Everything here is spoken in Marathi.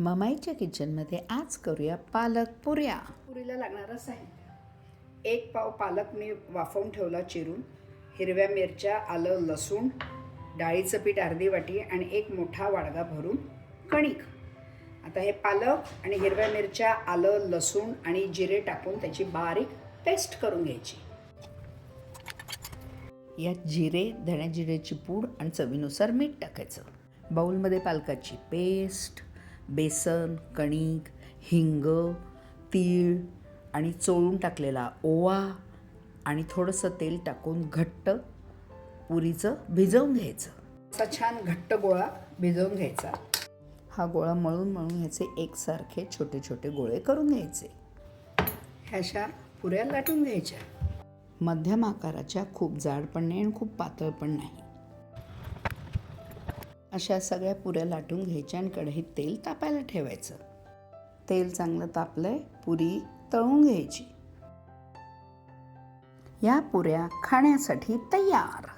ममाईच्या किचनमध्ये आज करूया पालक पुऱ्या. पुरीला लागणारं साहित्य. एक पाव पालक मी वाफवून ठेवला चिरून हिरव्या मिरच्या आलं लसूण डाळीचं पीठ अर्धी वाटी आणि एक मोठा वाडगा भरून कणिक. आता हे पालक आणि हिरव्या मिरच्या आलं लसूण आणि जिरे टाकून त्याची बारीक पेस्ट करून घ्यायची. यात जिरे धण्या जिरेची पूड आणि चवीनुसार मीठ टाकायचं. बाऊलमध्ये पालकाची पेस्ट. बेसन कणिक हिंग तीळ आणि चोळून टाकलेला ओवा आणि थोडंसं तेल टाकून घट्ट पुरीचं भिजवून घ्यायचं. असा छान घट्ट गोळा भिजवून घ्यायचा. हा गोळा मळून मळून ह्याचे एकसारखे छोटे छोटे गोळे करून घ्यायचे. ह्याशा पुऱ्या लाटून घ्यायच्या. मध्यम आकाराच्या खूप जाड पण नाही आणि खूप पातळ पण नाही. अशा सगळ्या पुऱ्या लाटून घ्यायच्या आणि कढईत तेल तापायला ठेवायचं. तेल चांगलं तापलंय पुरी तळून घ्यायची. या पुऱ्या खाण्यासाठी तयार.